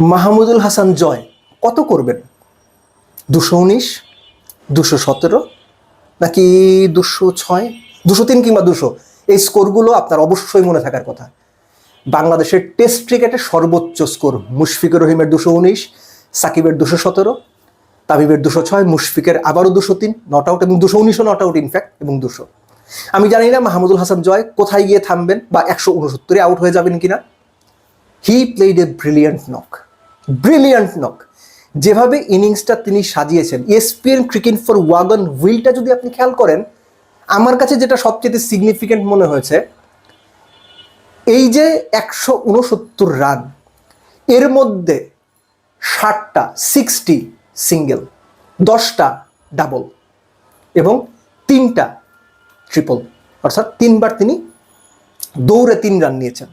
মাহমুদুল হাসান জয় কত করবেন? দুশো উনিশ, দুশো সতেরো নাকি দুশো ছয়, দুশো তিন কিংবা দুশো? এই স্কোরগুলো আপনার অবশ্যই মনে থাকার কথা। বাংলাদেশের টেস্ট ক্রিকেটের সর্বোচ্চ স্কোর মুশফিকুর রহিমের দুশো উনিশ, সাকিবের দুশো সতেরো তাবিবের দুশো ছয়, মুশফিকের আবারও দুশো তিন, নট আউট এবং দুশো উনিশও নট আউট, ইনফ্যাক্ট, এবং দুশো। আমি জানি না মাহমুদুল হাসান জয় কোথায় গিয়ে থামবেন বা একশো উনসত্তরে আউট হয়ে যাবেন কিনা। He played a brilliant knock brilliant knock যেভাবে ইনিংসটা তিনি সাজিয়েছেন, এসপিএন ক্রিকেট ফর ওয়াগন হুইলটা যদি আপনি খেয়াল করেন, আমার কাছে যেটা সবচেয়ে সিগনিফিকেন্ট মনে হয়েছে, এই যে একশো উনসত্তর রান, এর মধ্যে ষাটটা সিক্সটি সিঙ্গেল দশটা ডাবল এবং তিনটা ট্রিপল অর্থাৎ তিনবার তিনি দৌড়ে তিন রান নিয়েছেন।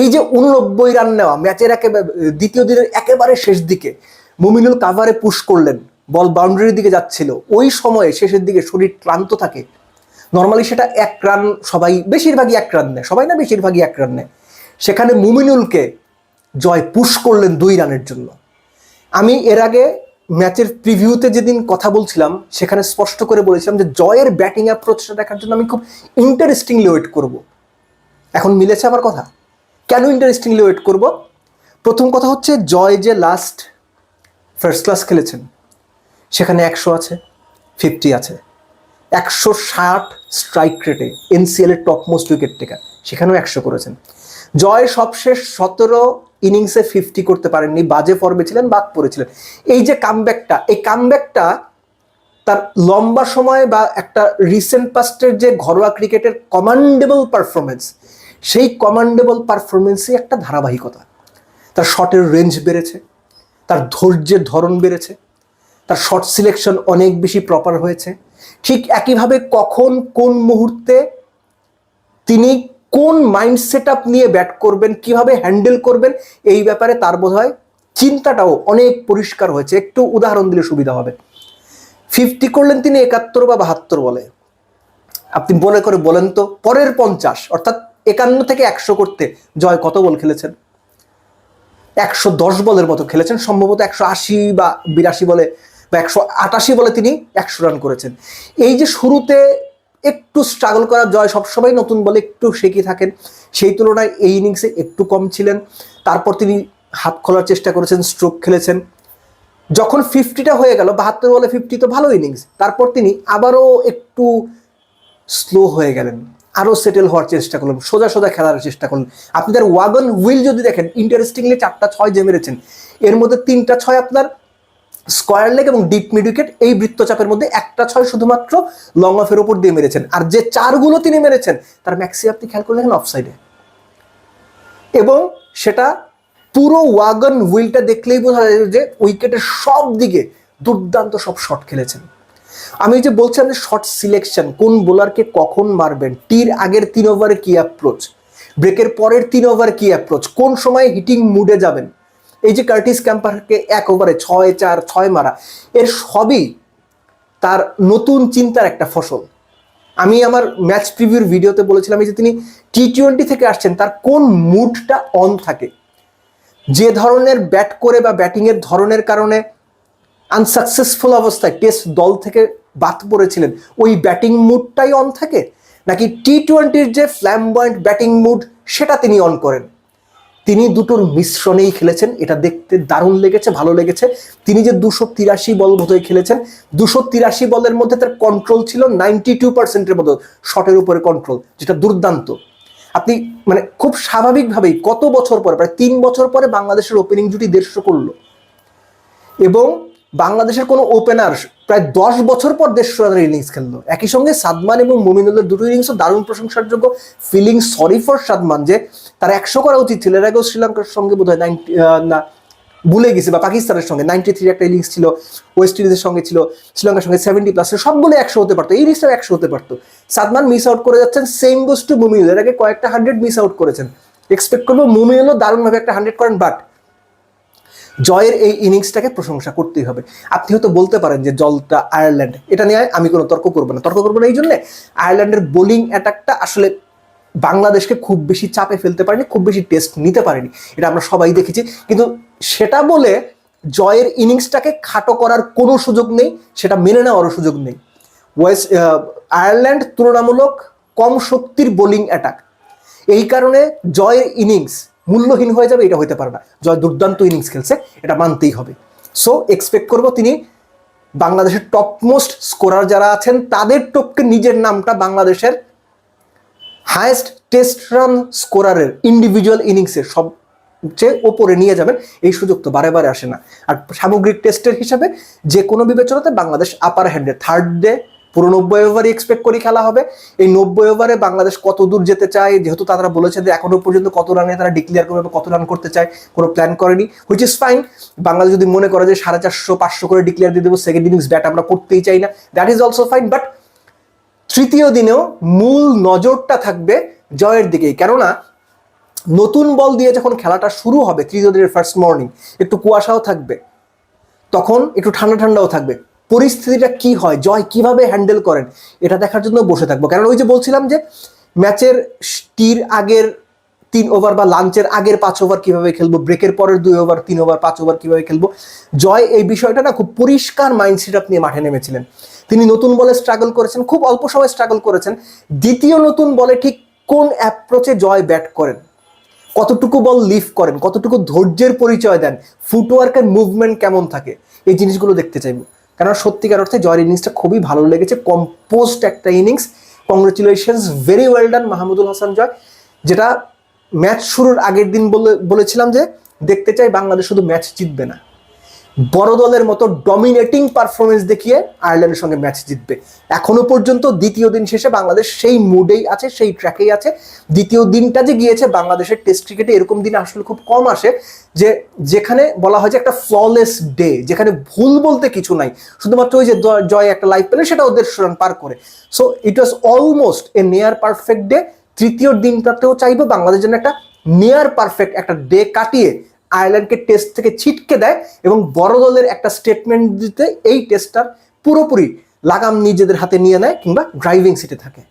এই যে উননব্বই রান নেওয়া ম্যাচের একেবারে, দ্বিতীয় দিনের একেবারে শেষ দিকে মুমিনুল কাভারে পুশ করলেন বল বাউন্ডারির দিকে যাচ্ছিল। ওই সময়ে শেষের দিকে শরীর ক্লান্ত থাকে। নর্মালি সেটা এক রান সবাই বেশিরভাগই এক রান নেয়, সবাই না বেশিরভাগই এক রান নেয়। সেখানে মুমিনুলকে জয় পুশ করলেন দুই রানের জন্য। আমি এর আগে ম্যাচের প্রিভিউতে যেদিন কথা বলছিলাম, সেখানে স্পষ্ট করে বলেছিলাম যে জয়ের ব্যাটিং অ্যাপ্রোচটা দেখার জন্য আমি খুব ইন্টারেস্টিংলি ওয়েট করব। এখন মিলেছে আমার কথা? কেন ইন্টারেস্টিংলি ওয়েট করব? প্রথম কথা হচ্ছে, জয় যে লাস্ট ফার্স্ট ক্লাস খেলেছেন, সেখানে একশো আছে ফিফটি আছে। একশো ষাট স্ট্রাইক রেটে এনসিএল এর টপ মোস্ট উইকেট টেকার সেখানেও একশো করেছেন। জয় সবশেষ সতেরো ইনিংসে ফিফটি করতে পারেননি, বাজে ফর্মে ছিলেন, বাদ পড়েছিলেন। এই যে কামব্যাকটা এই কামব্যাকটা তার লম্বা সময় বা একটা রিসেন্ট পাস্টের যে ঘরোয়া ক্রিকেটের কমান্ডেবল পারফরমেন্স সেই কমান্ডেবল পারফরমেন্সই একটা ধারাবাহিকতা। তার শটের রেঞ্জ বেড়েছে, তার ধৈর্যের ধরন বেড়েছে, তার শট সিলেকশন অনেক বেশি প্রপার হয়েছে। ঠিক একইভাবে কখন কোন মুহূর্তে তিনি কোন মাইন্ড সেট আপ নিয়ে ব্যাট করবেন, কীভাবে হ্যান্ডেল করবেন, এই ব্যাপারে তার বোধ হয় চিন্তাটাও অনেক পরিষ্কার হয়েছে। একটু উদাহরণ দিলে সুবিধা হবে। ফিফটি করলেন তিনি একাত্তর বা বাহাত্তর বলে। আপনি মনে করে বলেন তো, পরের পঞ্চাশ, অর্থাৎ একান্ন থেকে একশো করতে জয় কত বল খেলেছেন? একশো দশ বলের মতো খেলেছেন, সম্ভবত একশো আশি বা বিরাশি বলে বা একশো আটাশি বলে তিনি একশো রান করেছেন। এই যে শুরুতে একটু স্ট্রাগল করা জয় সবসময় নতুন বলে একটু শেখি থাকেন, সেই তুলনায় এই ইনিংসে একটু কম ছিলেন। তারপর তিনি হাত খোলার চেষ্টা করেছেন স্ট্রোক খেলেছেন। যখন ফিফটিটা হয়ে গেল, বাহাত্তর বলে ফিফটি তো ভালো ইনিংস তারপর তিনি আবারও একটু স্লো হয়ে গেলেন। আরও সেটেল হওয়ার চেষ্টা করলেন সোজা সোজা খেলার চেষ্টা করলেন আপনি তার ওয়াগন হুইল যদি দেখেন ইন্টারেস্টিংলি চারটা ছয় যে মেরেছেন, এর মধ্যে তিনটা ছয় আপনার স্কোয়ার লেগ এবং ডিপ মিড উইকেট এই বৃত্তচাপের মধ্যে একটা ছয় শুধুমাত্র লং অফের ওপর দিয়ে মেরেছেন। আর যে চারগুলো তিনি মেরেছেন, তার ম্যাক্সি আপনি খেয়াল করে দেখেন অফসাইডে এবং সেটা পুরো ওয়াগন হুইলটা দেখলেই বোঝা যায় যে উইকেটের সব দিকে দুর্দান্ত সব শট খেলেছেন। আমি যে বলছিলাম যে শর্ট সিলেকশন কোন বোলারকে কখন মারবেন? টির আগের তিন ওভারে কি অ্যাপ্রোচ ব্রেকের পরের তিন ওভার কি অ্যাপ্রোচ কোন সময় হিটিং মুডে যাবেন? এই যে কার্টিস ক্যাম্পারকে এক ওভারে ছয়, চার, ছয় মারা, এর সবই তার নতুন চিন্তার একটা ফসল। আমি আমার ম্যাচ প্রিভিউর ভিডিওতে বলেছিলাম যে তিনি টি টোয়েন্টি থেকে আসছেন, তার কোন মুডটা অন থাকে? যে ধরনের ব্যাট করে বা ব্যাটিংয়ের ধরনের কারণে আনসাকসেসফুল অবস্থায় টেস্ট দল থেকে বাদ পড়েছিলেন। ওই ব্যাটিং মুডটাই অন থাকে? নাকি টি টোয়েন্টির যে ফ্ল্যামবয়েন্ট ব্যাটিং মুড, সেটা তিনি অন করেন? তিনি দুটোর মিশ্রণেই খেলেছেন। এটা দেখতে দারুণ লেগেছে, ভালো লেগেছে। তিনি যে দুশো তিরাশি বল বোধহয় খেলেছেন, দুশো তিরাশি বলের মধ্যে তার কন্ট্রোল ছিল নাইনটি টু পার্সেন্টের মতো শটের উপরে কন্ট্রোল যেটা দুর্দান্ত। আপনি মানে খুব স্বাভাবিকভাবেই কত বছর পরে, প্রায় তিন বছর পরে বাংলাদেশের ওপেনিং জুটি দেড়শো করল। এবং বাংলাদেশের কোনো ওপেনার প্রায় দশ বছর পর দেড়শো রানের ইনিংস খেললো। একই সঙ্গে সাদমান এবং মুমিনুলের দুটো ইনিংসও দারুণ প্রশংসার যোগ্য ফিলিং সরি ফর সাদমান যে তার একশো করা উচিত ছিল। এর আগেও শ্রীলঙ্কার সঙ্গে বোধ হয় নাইনটি না, ভুলে গেছি বা পাকিস্তানের সঙ্গে নাইনটি থ্রি একটা ইনিংস ছিল ওয়েস্ট ইন্ডিজের সঙ্গে ছিল, শ্রীলঙ্কার সঙ্গে সেভেন্টি প্লাস সবগুলো একশো হতে পারতো। এই ইনিংসটাও একশো হতে পারতো। সাদমান মিস আউট করে যাচ্ছেন সেম গোস টু মুমিনুল। এর আগে কয়েকটা হান্ড্রেড মিস আউট করেছেন। এক্সপেক্ট করব মুমিনুলও দারুণভাবে একটা হান্ড্রেড করেন বাট জয়ের এই ইনিংসটাকে প্রশংসা করতেই হবে। আপনি হয়তো বলতে পারেন যে জলটা আয়ারল্যান্ড, এটা নিয়ে আমি কোনো তর্ক করব না। তর্ক করব না এই জন্যে আয়ারল্যান্ডের বোলিং অ্যাটাকটা আসলে বাংলাদেশকে খুব বেশি চাপে ফেলতে পারেনি, খুব বেশি টেস্ট নিতে পারেনি। এটা আমরা সবাই দেখেছি। কিন্তু সেটা বলে জয়ের ইনিংসটাকে খাটো করার কোনো সুযোগ নেই, সেটা মেনে নেওয়ারও সুযোগ নেই। ওয়েস্ট আয়ারল্যান্ড তুলনামূলক কম শক্তির বোলিং অ্যাটাক। এই কারণে জয়ের ইনিংস মূল্যহীন হয়ে যাবে, এটা হতে পারে না। জয় দুর্দান্ত ইনিংস খেলছে, এটা মানতেই হবে। সো এক্সপেক্ট করব তিনি বাংলাদেশের টপমোস্ট স্কোরার যারা আছেন, তাদের টপকে নিজের নামটা বাংলাদেশের হায়েস্ট টেস্ট রান স্কোরারের ইন্ডিভিজুয়াল ইনিংসের সব সবচেয়ে ওপরে নিয়ে যাবেন, এই সুযোগ তো বারে বারে আসে না। আর সামগ্রিক টেস্টের হিসাবে যে কোনো বিবেচনাতে বাংলাদেশ আপার হ্যান্ডে থার্ড ডে পুরো নব্বই ওভারই এক্সপেক্ট করি খেলা হবে। এই নব্বই ওভারে বাংলাদেশ কত দূর যেতে চায়, যেহেতু তারা বলেছে যে এখনও পর্যন্ত কত রানে তারা ডিক্লেয়ার করবে বা কত রান করতে চায়, কোনো প্ল্যান করেনি হুইচ ইজ ফাইন বাংলাদেশ যদি মনে করে যে সাড়ে চারশো, পাঁচশো করে ডিক্লেয়ার দিয়ে দেবো সেকেন্ড ইনিংস ব্যাট আমরা করতেই চাই না। That is also fine but তৃতীয় দিনেও মূল নজরটা থাকবে জয়ের দিকেই। কেননা, নতুন বল দিয়ে যখন খেলাটা শুরু হবে তৃতীয় দিনের ফার্স্ট মর্নিং একটু কুয়াশাও থাকবে, তখন একটু ঠান্ডা ঠান্ডাও থাকবে। পরিস্থিতিটা কি হয়, জয় কীভাবে হ্যান্ডেল করেন, এটা দেখার জন্য বসে থাকব। কারণ ওই যে বলছিলাম যে ম্যাচের টির আগের তিন ওভার বা লাঞ্চের আগের পাঁচ ওভার কীভাবে খেলব ব্রেকের পরের দুই ওভার তিন ওভার পাঁচ ওভার কীভাবে খেলব, জয় এই বিষয়টা না খুব পরিষ্কার মাইন্ডসেট আপনি মাঠে নেমেছিলেন। তিনি নতুন বলে স্ট্রাগল করেছেন, খুব অল্প সময় স্ট্রাগল করেছেন। দ্বিতীয় নতুন বলে ঠিক কোন অ্যাপ্রোচে জয় ব্যাট করেন? কতটুকু বল লিফ করেন? কতটুকু ধৈর্যের পরিচয় দেন? ফুটওয়ার্ক এর মুভমেন্ট কেমন থাকে? এই জিনিসগুলো দেখতে চাইব। কারণ সত্যিকার অর্থে জয়ের ইনিংসটা খুবই ভালো লেগেছে কম্পোস্ট একটা innings congratulations very well done Mahmudul Hasan Joy. যেটা ম্যাচ শুরুর আগের দিন বলে, বলেছিলাম যে, দেখতে চাই বাংলাদেশ শুধু ম্যাচ জিতবে না। বড় দলের মতো ডমিনেটিং পারফরমেন্স দেখিয়ে আয়ারল্যান্ডের সঙ্গে ম্যাচ জিতবে। এখনও পর্যন্ত দ্বিতীয় দিন শেষে বাংলাদেশ সেই মুডেই আছে, সেই ট্র্যাকেই আছে। দ্বিতীয় দিনটা যে গিয়েছে বাংলাদেশের টেস্ট ক্রিকেটে এরকম দিন আসলে খুব কম আসে যে যেখানে বলা হয় যে একটা ফ্ললেস ডে যেখানে ভুল বলতে কিছু নাই। শুধুমাত্র ওই যে জয় একটা লাইফ পেলে সেটা ওদের রান পার করে। সো ইট ওয়াজ অলমোস্ট এ নেয়ার পারফেক্ট ডে তৃতীয় দিনটাতেও চাইব বাংলাদেশ যেন একটা নিয়ার পারফেক্ট একটা ডে কাটিয়ে আয়ারল্যান্ডকে টেস্ট থেকে ছিটকে দেয় এবং বড় দলের একটা স্টেটমেন্ট দিতে এই টেস্টটার পুরোপুরি লাগাম নিজেদের হাতে নিয়ে নেয় কিংবা ড্রাইভিং সিটে থাকে।